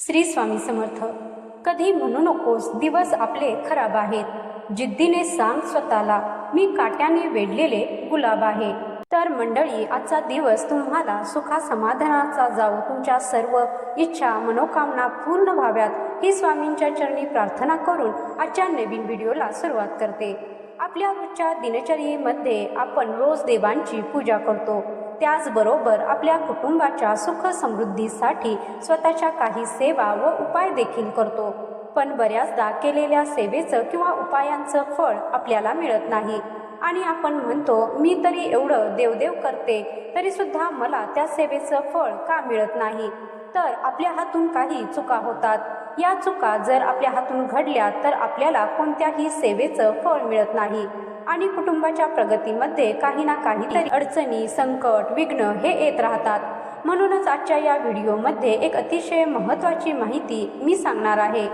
श्री स्वामी समर्थ कधी म्हणू नकोस दिवस आपले खराब आहेत. जिद्दीने सांग स्वतःला मी काट्याने वेढलेले गुलाब आहे. तर मंडळी आजचा दिवस तुम्हाला सुखा समाधानाचा जाऊ तुमच्या सर्व इच्छा मनोकामना पूर्ण व्हाव्यात. ही स्वामींच्या चरणी प्रार्थना करून आजच्या नवीन व्हिडिओला सुरुवात करते. आपल्या रोजच्या दिनचर्येमध्ये आपण रोज देवांची पूजा करतो. त्याचबरोबर आपल्या कुटुंबाच्या सुख समृद्धीसाठी स्वतःच्या काही सेवा व उपाय देखील करतो. पण बऱ्याचदा केलेल्या सेवेचं किंवा उपायांचं फळ आपल्याला मिळत नाही. आणि आपण म्हणतो मी तरी एवढं देवदेव करते तरीसुद्धा मला त्या सेवेचं फळ का मिळत नाही? तर आपल्या हातून काही चुका होतात. या चुका जर आपल्या हातून घडल्या तर आपल्याला कोणत्याही सेवेचं फळ मिळत नाही. आणि कुटुंबाच्या प्रगतीमध्ये काही ना काहीतरी अडचणी संकट विघ्न हे येत राहतात. म्हणूनच आजच्या या व्हिडिओमध्ये एक अतिशय महत्त्वाची माहिती मी सांगणार आहे.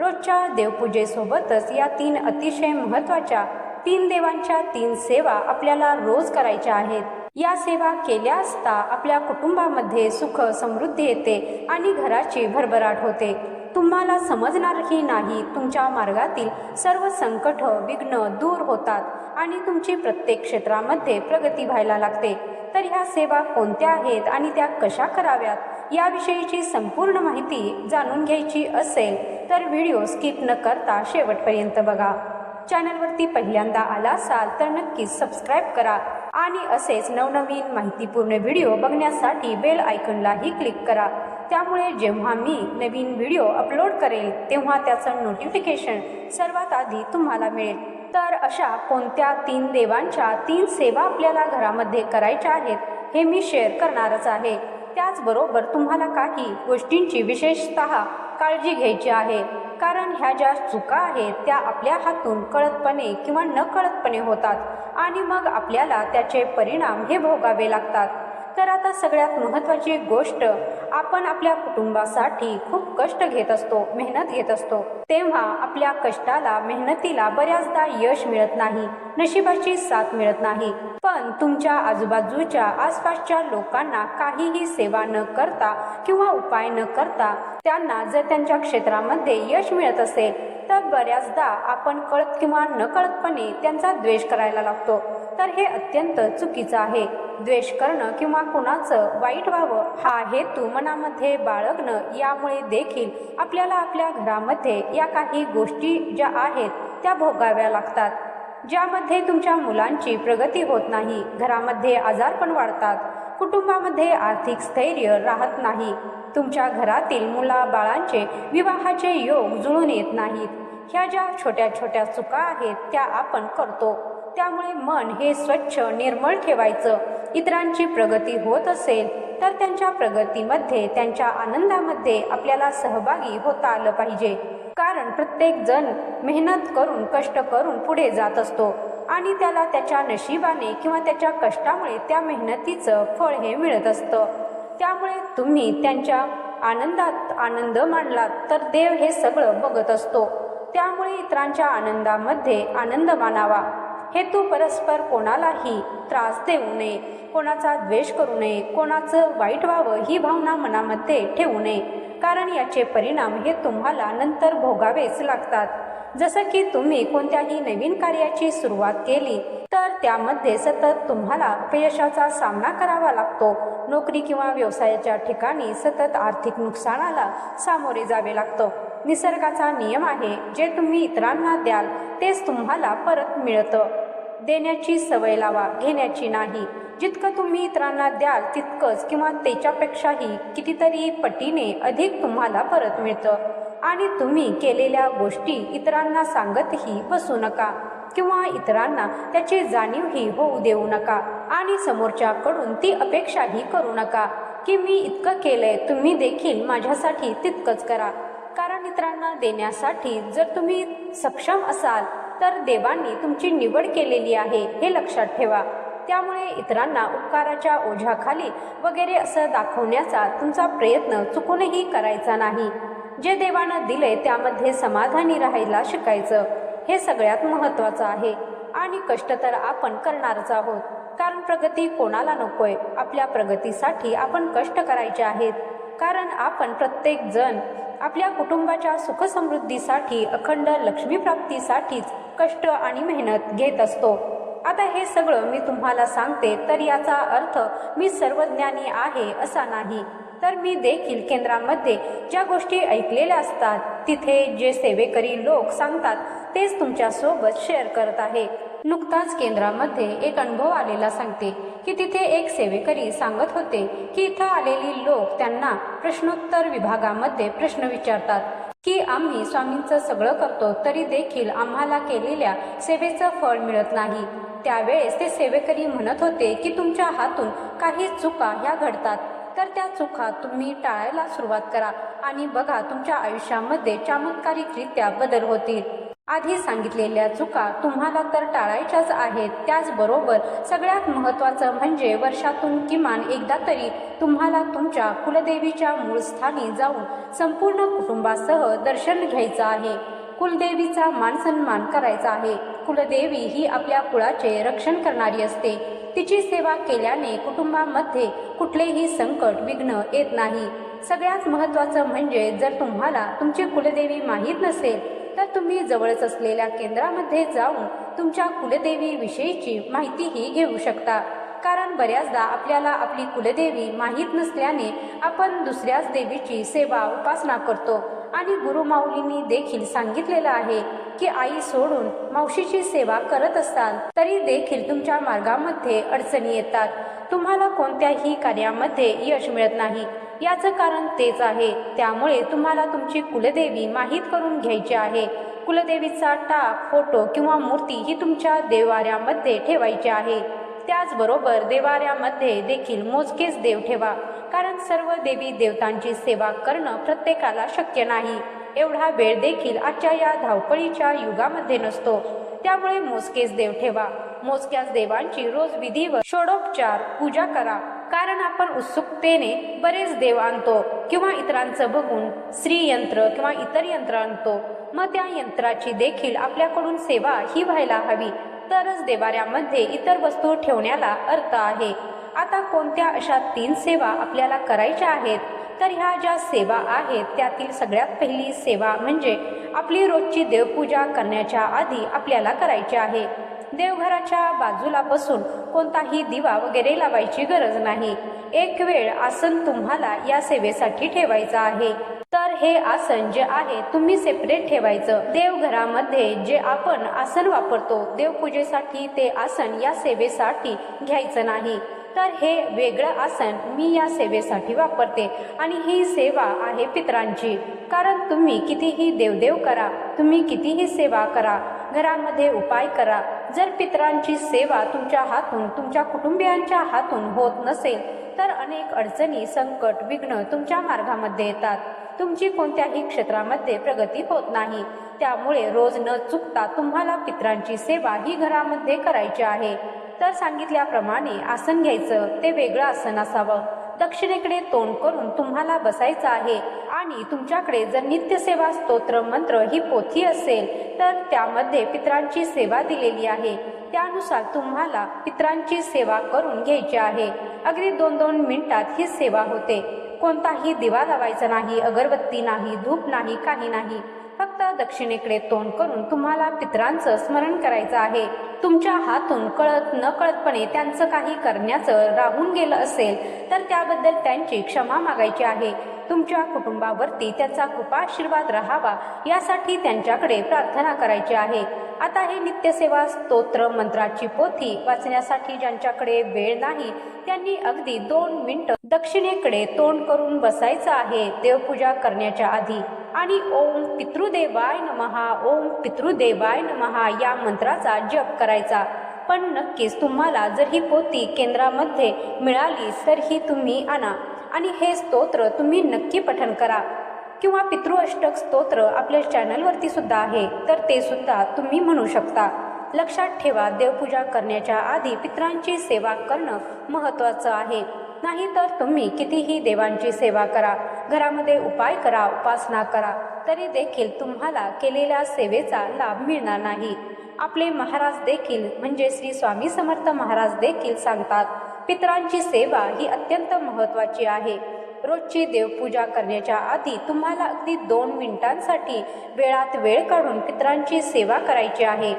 रोजच्या देवपूजेसोबतच या तीन अतिशय महत्त्वाच्या तीन देवांच्या तीन सेवा आपल्याला रोज करायच्या आहेत. या सेवा केल्या असता आपल्या कुटुंबामध्ये सुख समृद्धी येते आणि घराची भरभराट होते. तुम्हाला समजणारही नाही तुमच्या मार्गातील सर्व संकट विघ्न दूर होतात आणि तुमची प्रत्येक क्षेत्रामध्ये प्रगती व्हायला लागते. तर ह्या सेवा कोणत्या आहेत आणि त्या कशा कराव्यात याविषयीची संपूर्ण माहिती जाणून घ्यायची असेल तर व्हिडिओ स्किप न करता शेवटपर्यंत बघा. चॅनलवरती पहिल्यांदा आला असाल तर नक्कीच सबस्क्राईब करा. आणि असेच नवनवीन माहितीपूर्ण व्हिडिओ बघण्यासाठी बेल आयकनलाही क्लिक करा. त्यामुळे जेव्हा मी नवीन व्हिडिओ अपलोड करेल तेव्हा त्याचं नोटिफिकेशन सर्वात आधी तुम्हाला मिळेल. तर अशा कोणत्या तीन देवांच्या तीन सेवा आपल्याला घरामध्ये करायच्या आहेत हे मी शेअर करणारच आहे. त्याचबरोबर तुम्हाला काही गोष्टींची विशेषत काळजी घ्यायची आहे. कारण ह्या ज्या चुका आहेत त्या आपल्या हातून कळतपणे किंवा न कळतपणे होतात आणि मग आपल्याला त्याचे परिणाम हे भोगावे लागतात. तर आता सगळ्यात महत्त्वाची गोष्ट आपण आपल्या कुटुंबासाठी खूप कष्ट घेत असतो मेहनत घेत असतो. तेव्हा आपल्या कष्टाला मेहनतीला बऱ्याचदा यश मिळत नाही नशिबाची साथ मिळत नाही. पण तुमच्या आजूबाजूच्या आसपासच्या लोकांना काहीही सेवा न करता किंवा उपाय न करता त्यांना जर त्यांच्या क्षेत्रामध्ये यश मिळत असेल तर बऱ्याचदा आपण कळत किंवा नकळतपणे त्यांचा द्वेष करायला लागतो. तर हे अत्यंत चुकीचं आहे. द्वेष करणं किंवा कुणाचं वाईट व्हावं हा हेतू मनामध्ये बाळगणं यामुळे देखील आपल्याला आपल्या घरामध्ये या काही गोष्टी ज्या आहेत त्या भोगाव्या लागतात. ज्यामध्ये तुमच्या मुलांची प्रगती होत नाही घरामध्ये आजारपण वाढतात कुटुंबामध्ये आर्थिक स्थैर्य राहत नाही तुमच्या घरातील मुला बाळांचे विवाहाचे योग जुळून येत नाहीत. ह्या ज्या छोट्या छोट्या चुका आहेत त्या आपण करतो. त्यामुळे मन हे स्वच्छ निर्मळ ठेवायचं. इतरांची प्रगती होत असेल तर त्यांच्या प्रगतीमध्ये त्यांच्या आनंदामध्ये आपल्याला सहभागी होता आलं पाहिजे. कारण प्रत्येक जण मेहनत करून कष्ट करून पुढे जात असतो. आणि त्याला त्याच्या नशिबाने किंवा त्याच्या कष्टामुळे त्या मेहनतीचं फळ हे मिळत असतं. त्यामुळे तुम्ही त्यांच्या आनंदात आनंद मानलात तर देव हे सगळं बघत असतो. त्यामुळे इतरांच्या आनंदामध्ये आनंद मानावा. हेतू परस्पर कोणालाही त्रास देऊ नये. कोणाचा द्वेष करू नये. कोणाचं वाईट व्हावं ही भावना मनामध्ये ठेवू नये. कारण याचे परिणाम हे तुम्हाला नंतर भोगावेच लागतात. जसं की तुम्ही कोणत्याही नवीन कार्याची सुरुवात केली तर त्यामध्ये सतत तुम्हाला अपयशाचा सामना करावा लागतो. नोकरी किंवा व्यवसायाच्या ठिकाणी सतत आर्थिक नुकसानाला सामोरे जावे लागतं. निसर्गाचा नियम आहे जे तुम्ही इतरांना द्याल तेच तुम्हाला परत मिळतं. देण्याची सवय लावा घेण्याची नाही. जितकं तुम्ही इतरांना द्याल तितकंच किंवा त्याच्यापेक्षाही कितीतरी पटीने अधिक तुम्हाला परत मिळतं. आणि तुम्ही केलेल्या गोष्टी इतरांना सांगतही बसू नका किंवा इतरांना त्याची जाणीवही होऊ देऊ नका आणि समोरच्याकडून ती अपेक्षाही करू नका की मी इतकं केलंय तुम्ही देखील माझ्यासाठी तितकंच करा. मित्रांना इतरांना देण्यासाठी जर तुम्ही सक्षम असाल तर देवांनी तुमची निवड केलेली आहे हे लक्षात ठेवा. त्यामुळे इतरांना उपकाराच्या ओझ्याखाली वगैरे असं दाखवण्याचा तुमचा प्रयत्न चुकूनही करायचा नाही. जे देवानं दिले त्यामध्ये समाधानी राहायला शिकायचं. हे सगळ्यात महत्त्वाचं आहे. आणि कष्ट तर आपण करणारच आहोत. कारण प्रगती कोणाला नकोय? आपल्या प्रगतीसाठी आपण कष्ट करायचे आहेत. कारण आपण प्रत्येक जण आपल्या कुटुंबाच्या सुखसमृद्धीसाठी अखंड लक्ष्मीप्राप्तीसाठीच कष्ट आणि मेहनत घेत असतो. आता हे सगळं मी तुम्हाला सांगते तर याचा अर्थ मी सर्वज्ञानी आहे असा नाही. तर मी देखील केंद्रामध्ये ज्या गोष्टी ऐकलेल्या असतात तिथे जे सेवेकरी लोक सांगतात तेच तुमच्यासोबत शेअर करत आहे. नुकताच केंद्रामध्ये एक अनुभव आलेला सांगते की तिथे एक सेवेकरी सांगत होते की इथं आलेली लोक त्यांना प्रश्नोत्तर विभागामध्ये प्रश्न विचारतात की आम्ही स्वामींचं सगळं करतो तरी देखील आम्हाला केलेल्या सेवेचं फळ मिळत नाही. त्यावेळेस ते सेवेकरी म्हणत होते की तुमच्या हातून काही चुका ह्या घडतात. तर त्या चुका तुम्ही टाळायला सुरुवात करा आणि बघा तुमच्या आयुष्यामध्ये चमत्कारिकरित्या बदल होतील. आधी सांगितलेल्या चुका तुम्हाला तर टाळायच्याच आहेत. त्याचबरोबर सगळ्यात महत्त्वाचं म्हणजे वर्षातून किमान एकदा तरी तुम्हाला तुमच्या कुलदेवीच्या मूळ स्थानी जाऊन संपूर्ण कुटुंबासह दर्शन घ्यायचं आहे. कुलदेवीचा मान सन्मान करायचा आहे. कुलदेवी ही आपल्या कुळाचे रक्षण करणारी असते. तिची सेवा केल्याने कुटुंबामध्ये कुठलेही संकट विघ्न येत नाही. सगळ्यात महत्त्वाचं म्हणजे जर तुम्हाला तुमची कुलदेवी माहीत नसेल तर तुम्ही जवळच असलेल्या केंद्रामध्ये जाऊन तुमच्या कुलदेवी विषयीची माहितीही घेऊ शकता. कारण बऱ्याचदा आपल्याला आपली कुलदेवी माहीत नसल्याने आपण दुसऱ्याच देवीची सेवा उपासना करतो. आणि गुरुमाऊलींनी देखील सांगितलेलं आहे की आई सोडून मावशीची सेवा करत असाल तरी देखील तुमच्या मार्गामध्ये अडचणी येतात. तुम्हाला कोणत्याही कार्यामध्ये यश मिळत नाही. याचं कारण तेच आहे. त्यामुळे तुम्हाला तुमची कुलदेवी माहीत करून घ्यायची आहे. कुलदेवीचा टाक फोटो किंवा मूर्ती ही तुमच्या देवाऱ्यामध्ये ठेवायची आहे. त्याचबरोबर देवाऱ्यामध्ये देखील मोजकेच देव ठेवा. कारण सर्व देवी देवतांची सेवा करणं प्रत्येकाला शक्य नाही. एवढा वेळ देखील आजच्या या धावपळीच्या युगामध्ये नसतो. त्यामुळे मोजकेच देव ठेवा. मोजक्याच देवांची रोज विधी व षोडोपचार पूजा करा. कारण आपण उत्सुकतेने बरेच देव आणतो किंवा इतरांचं बघून श्रीयंत्र किंवा इतर यंत्र आणतो. मग त्या यंत्राची देखील आपल्याकडून सेवा ही व्हायला हवी. तरच देवाऱ्यामध्ये इतर वस्तू ठेवण्याला अर्थ आहे. आता कोणत्या अशा तीन सेवा आपल्याला करायच्या आहेत? तर ह्या ज्या सेवा आहेत त्यातील सगळ्यात पहिली सेवा म्हणजे आपली रोजची देवपूजा करण्याच्या आधी आपल्याला करायची आहे. देवघराच्या बाजूला बसून कोणताही दिवा वगैरे लावायची गरज नाही. एक वेळ आसन तुम्हाला या सेवेसाठी ठेवायचं आहे. तर हे आसन जे आहे तुम्ही सेपरेट ठेवायचं. देवघरामध्ये जे आपण आसन वापरतो देवपूजेसाठी ते आसन या सेवेसाठी घ्यायचं नाही. तर हे वेगळं आसन मी या सेवेसाठी वापरते आणि ही सेवा आहे पितरांची. कारण तुम्ही कितीही देवदेव करा तुम्ही कितीही सेवा करा घरामध्ये उपाय करा जर पितरांची सेवा तुमच्या हातून तुमच्या कुटुंबियांच्या हातून होत नसेल तर अनेक अडचणी संकट विघ्न तुमच्या मार्गामध्ये येतात. तुमची कोणत्याही क्षेत्रामध्ये प्रगती होत नाही. त्यामुळे रोज न चुकता तुम्हाला पितरांची सेवा ही घरामध्ये करायची आहे. तर सांगितल्याप्रमाणे आसन घ्यायचं ते वेगळं आसन असावं. दक्षिणेकडे तोंड करून तुम्हाला बसायचं आहे. आणि तुमच्याकडे जर नित्यसेवा स्तोत्र मंत्र ही पोथी असेल तर त्यामध्ये पित्रांची सेवा दिलेली आहे. त्यानुसार तुम्हाला पित्रांची सेवा करून घ्यायची आहे. अगदी दोन दोन मिनिटात ही सेवा होते. कोणताही दिवा लावायचा नाही अगरबत्ती नाही धूप नाही काही नाही. फक्त दक्षिणेकडे तोंड करून तुम्हाला पितरांचं स्मरण करायचं आहे. तुमच्या हातून कळत न कळतपणे त्यांचं काही करण्याचं राहून गेलं असेल तर त्याबद्दल त्यांची क्षमा मागायची आहे. तुमच्या कुटुंबावरती त्याचा कृपाशीर्वाद राहावा यासाठी त्यांच्याकडे प्रार्थना करायची आहे. आता हे नित्यसेवा स्तोत्र मंत्राची पोथी वाचण्यासाठी ज्यांच्याकडे वेळ नाही त्यांनी अगदी दोन मिनटं दक्षिणेकडे तोंड करून बसायचं आहे. देवपूजा करण्याच्या आधी आणि ओम पितृदेवाय नमहा ओम पितृदेवाय नमहा या मंत्राचा जप करायचा. पण नक्कीच तुम्हाला जर ही पोथी केंद्रामध्ये मिळाली तर ही तुम्ही आणा आणि हे स्तोत्र तुम्ही नक्की पठण करा. किंवा पितृअष्टक स्तोत्र आपल्या चॅनलवरती सुद्धा आहे तर ते सुद्धा तुम्ही म्हणू शकता. लक्षात ठेवा देवपूजा करण्याच्या आधी पित्रांची सेवा करणं महत्त्वाचं आहे. नाही तर तुम्ही कितीही देवांची सेवा करा घरामध्ये उपाय करा उपासना करा तरी देखील तुम्हाला केलेल्या सेवेचा लाभ मिळणार नाही. आपले महाराज देखील म्हणजे श्री स्वामी समर्थ महाराज देखील सांगतात पितरांची सेवा ही अत्यंत महत्त्वाची आहे. रोजची देवपूजा करण्याच्या आधी तुम्हाला अगदी दोन मिनिटांसाठी वेळात वेळ काढून पितरांची सेवा करायची आहे.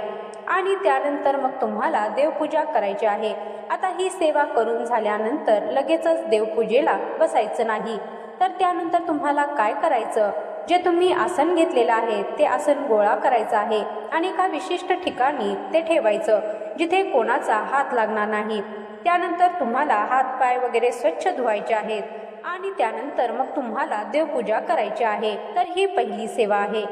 आणि त्यानंतर मग तुम्हाला देवपूजा करायची आहे. आता ही सेवा करून झाल्यानंतर लगेचच देवपूजेला बसायचं नाही. तर त्यानंतर तुम्हाला काय करायचं? जे तुम्ही आसन घेतलेलं आहे ते आसन गोळा करायचं आहे. आणि एका विशिष्ट ठिकाणी ते ठेवायचं जिथे कोणाचा हात लागणार नाही. त्यानंतर तुम्हाला हात पाय वगैरे स्वच्छ धुवायचे आहेत. आणि त्यानंतर मग तुम्हाला देवपूजा करायची आहे. तर ही पहिली सेवा आहे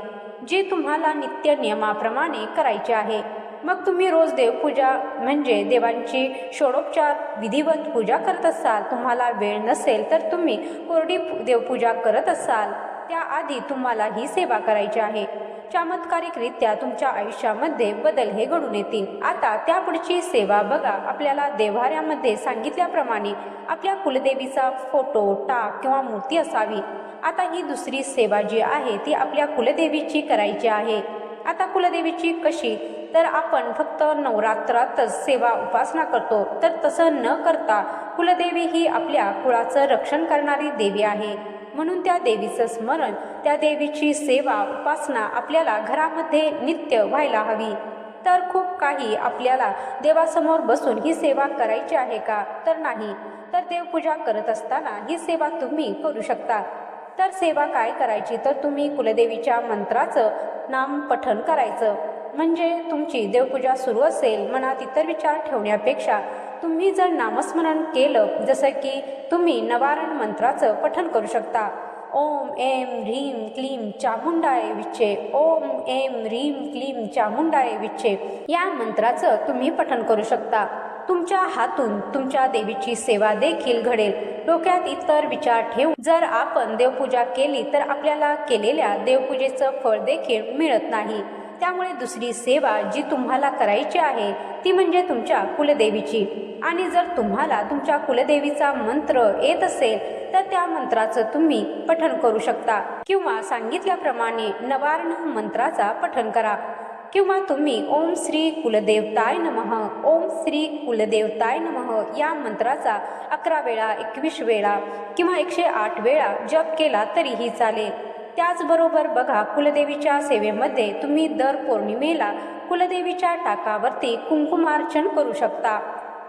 जी तुम्हाला नित्य नियमाप्रमाणे करायची आहे. मग तुम्ही रोज देवपूजा म्हणजे देवांची षोडोपचार विधिवत पूजा करत असाल तुम्हाला वेळ नसेल तर तुम्ही कोरडी देवपूजा करत असाल. त्याआधी तुम्हाला ही सेवा करायची आहे. चमत्कारिकरित्या तुमच्या आयुष्यामध्ये बदल हे घडून येतील. आता त्यापुढची सेवा बघा. आपल्याला देव्हाऱ्यामध्ये सांगितल्याप्रमाणे आपल्या कुलदेवीचा फोटो टाक किंवा मूर्ती असावी. आता ही दुसरी सेवा जी आहे ती आपल्या कुलदेवीची करायची आहे. आता कुलदेवीची कशी? तर आपण फक्त नवरात्रातच सेवा उपासना करतो. तर तसं न करता कुलदेवी ही आपल्या कुळाचं रक्षण करणारी देवी आहे. म्हणून त्या देवीचं स्मरण त्या देवीची सेवा उपासना आपल्याला घरामध्ये नित्य व्हायला हवी. तर खूप काही आपल्याला देवासमोर बसून ही सेवा करायची आहे का? तर नाही. तर देवपूजा करत असताना ही सेवा तुम्ही करू शकता. तर सेवा काय करायची? तर तुम्ही कुलदेवीच्या मंत्राचं नाम पठण करायचं. म्हणजे तुमची देवपूजा सुरू असेल मनात इतर विचार ठेवण्यापेक्षा तुम्ही जर नामस्मरण केलं जसं की तुम्ही नवारण मंत्राचं पठण करू शकता. ओम एम ह्रीम क्लीम चामुंडाय विच्छे. ओम एम ह्रीम क्लीम चामुंडाय विच्छे. या मंत्राचं तुम्ही पठण करू शकता. तुमच्या हातून तुमच्या देवीची सेवा देखील घडेल. डोक्यात इतर विचार ठेवून जर आपण देवपूजा केली तर आपल्याला केलेल्या देवपूजेचं फळ देखील मिळत नाही. त्यामुळे दुसरी सेवा जी तुम्हाला करायची आहे ती म्हणजे तुमच्या कुलदेवीची. आणि जर तुम्हाला तुमच्या कुलदेवीचा मंत्र येत असेल तर त्या मंत्राचं तुम्ही पठण करू शकता. किंवा सांगितल्याप्रमाणे नवारण मंत्राचा पठण करा. किंवा तुम्ही ओम श्री कुलदेवताय नमः ओम श्री कुलदेवताय नमः या मंत्राचा अकरा वेळा एकवीस वेळा किंवा एकशे आठ वेळा जप केला तरीही चालेल. त्याचबरोबर बघा कुलदेवीच्या सेवेमध्ये तुम्ही दर पौर्णिमेला कुलदेवीच्या टाकावरती कुंकुमार्चन करू शकता.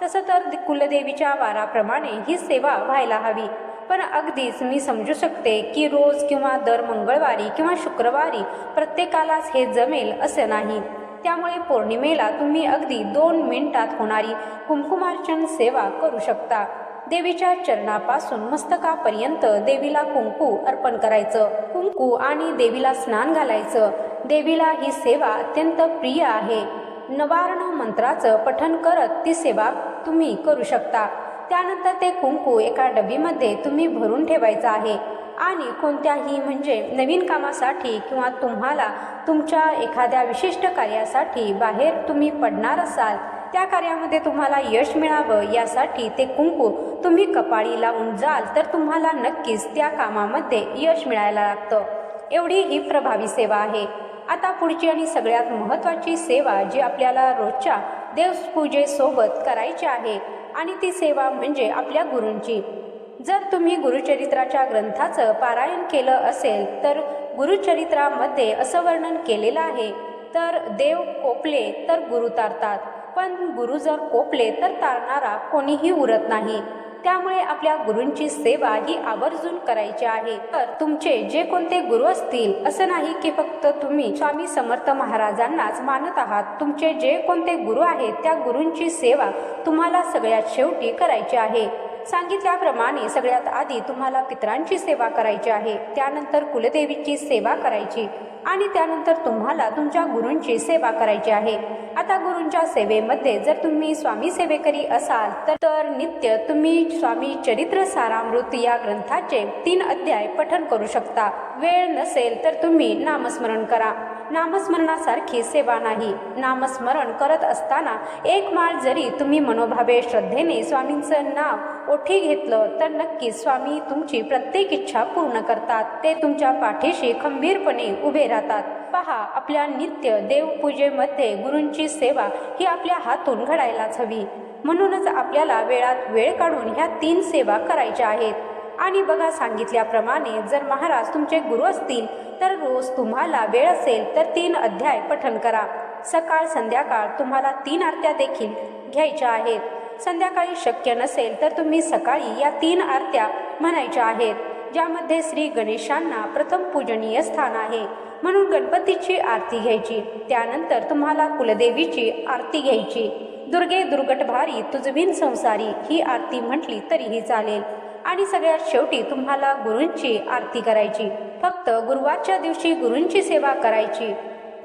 तसं तर कुलदेवीच्या वाराप्रमाणे ही सेवा व्हायला हवी. पण अगदीच मी समजू शकते की रोज किंवा दर मंगळवारी किंवा शुक्रवारी प्रत्येकालाच हे जमेल असं नाही. त्यामुळे पौर्णिमेला तुम्ही अगदी दोन मिनिटात होणारी कुंकुमार्चन सेवा करू शकता. देवीच्या चरणापासून मस्तकापर्यंत देवीला कुंकू अर्पण करायचं. कुंकू आणि देवीला स्नान घालायचं. देवीला ही सेवा अत्यंत प्रिय आहे. नवारण मंत्राचं पठन करत ती सेवा तुम्ही करू शकता. त्यानंतर ते कुंकू एका डबीमध्ये तुम्ही भरून ठेवायचं आहे. आणि कोणत्याही म्हणजे नवीन कामासाठी किंवा तुम्हाला तुमच्या एखाद्या विशिष्ट कार्यासाठी बाहेर तुम्ही पडणार असाल त्या कार्यामध्ये तुम्हाला यश मिळावं यासाठी ते कुंकू तुम्ही कपाळी लावून जाल तर तुम्हाला नक्कीच त्या कामामध्ये यश मिळायला लागतं. एवढी ही प्रभावी सेवा आहे. आता पुढची आणि सगळ्यात महत्त्वाची सेवा जी आपल्याला रोजच्या देवपूजेसोबत करायची आहे आणि ती सेवा म्हणजे आपल्या गुरूंची. जर तुम्ही गुरुचरित्राच्या ग्रंथाचं पारायण केलं असेल तर गुरुचरित्रामध्ये असं वर्णन केलेलं आहे तर देव कोपले तर गुरु तारतात. पण गुरु जर कोपले तर तारणारा कोणीही उरत नाही. त्यामुळे आपल्या गुरूंची सेवा ही आवर्जून करायची आहे. तर तुमचे जे कोणते गुरु असतील असं नाही की फक्त तुम्ही स्वामी समर्थ महाराजांनाच मानत आहात. तुमचे जे कोणते गुरु आहेत त्या गुरूंची सेवा तुम्हाला सगळ्यात शेवटी करायची आहे. सांगितल्याप्रमाणे सगळ्यात आधी तुम्हाला पितरांची सेवा करायची आहे त्यानंतर कुलदेवीची सेवा करायची आणि त्यानंतर तुम्हाला तुमच्या गुरूंची सेवा करायची आहे. आता गुरूंच्या सेवेमध्ये जर तुम्ही स्वामी सेवेकरी असाल तर तर नित्य तुम्ही स्वामी चरित्र सारामृत या ग्रंथाचे तीन अध्याय पठन करू शकता. वेळ नसेल तर तुम्ही नामस्मरण करा. नामस्मरणासारखी सेवा नाही. नामस्मरण करत असताना एक माळ जरी तुम्ही मनोभावे श्रद्धेने स्वामींचं नाव ओठी घेतलं तर नक्की स्वामी तुमची प्रत्येक इच्छा पूर्ण करतात. ते तुमच्या पाठीशी खंबीरपणे उभे राहतात. पहा आपल्या नित्य देवपूजेमध्ये गुरूंची सेवा ही आपल्या हातून घडायलाच हवी. म्हणूनच आपल्याला वेळात वेळ काढून ह्या तीन सेवा करायच्या आहेत. आणि बघा सांगितल्याप्रमाणे जर महाराज तुमचे गुरु असतील तर रोज तुम्हाला वेळ असेल तर तीन अध्याय पठन करा. सकाळ संध्याकाळ तुम्हाला तीन आरत्या देखील घ्यायच्या आहेत. संध्याकाळी शक्य नसेल तर तुम्ही सकाळी या तीन आरत्या म्हणायच्या आहेत ज्यामध्ये श्री गणेशांना प्रथम पूजनीय स्थान आहे. म्हणून गणपतीची आरती घ्यायची त्यानंतर तुम्हाला कुलदेवीची आरती घ्यायची. दुर्गे दुर्गट भारी तुझविन संसारी ही आरती म्हटली तरीही चालेल. आणि सगळ्यात शेवटी तुम्हाला गुरूंची आरती करायची. फक्त गुरुवारच्या दिवशी गुरूंची सेवा करायची.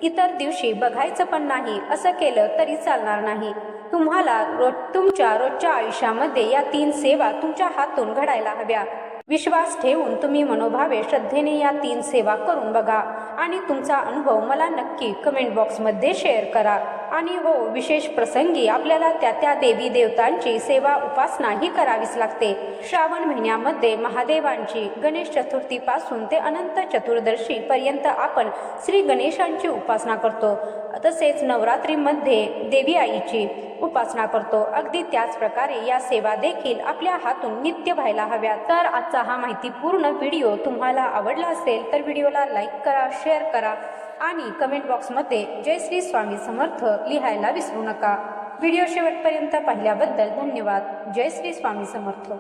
इतर दिवशी बघायचं पण नाही असं केलं तरी चालणार नाही. तुम्हाला रोज तुमच्या रोजच्या आयुष्यामध्ये या तीन सेवा तुमच्या हातून घडायला हव्या. विश्वास ठेवून तुम्ही मनोभावे श्रद्धेने या तीन सेवा करून बघा. आणि तुमचा अनुभव मला नक्की कमेंट बॉक्समध्ये शेअर करा. आणि हो विशेष प्रसंगी आपल्याला त्या त्या देवी देवतांची सेवा उपासनाही करावीच लागते. श्रावण महिन्यामध्ये महादेवांची गणेश चतुर्थीपासून ते अनंत चतुर्दशी पर्यंत आपण श्री गणेशांची उपासना करतो. तसेच नवरात्रीमध्ये देवी आईची उपासना करतो. अगदी त्याच प्रकारे या सेवा देखील आपल्या हातून नित्य व्हायला हव्या. तर आजचा हा माहितीपूर्ण व्हिडिओ तुम्हाला आवडला असेल तर व्हिडिओला लाईक करा शेअर करा आणि कमेंट बॉक्समध्ये जय श्री स्वामी समर्थ लिहायला विसरू नका. व्हिडिओ शेवटपर्यंत पाहिल्याबद्दल धन्यवाद. जय श्री स्वामी समर्थ.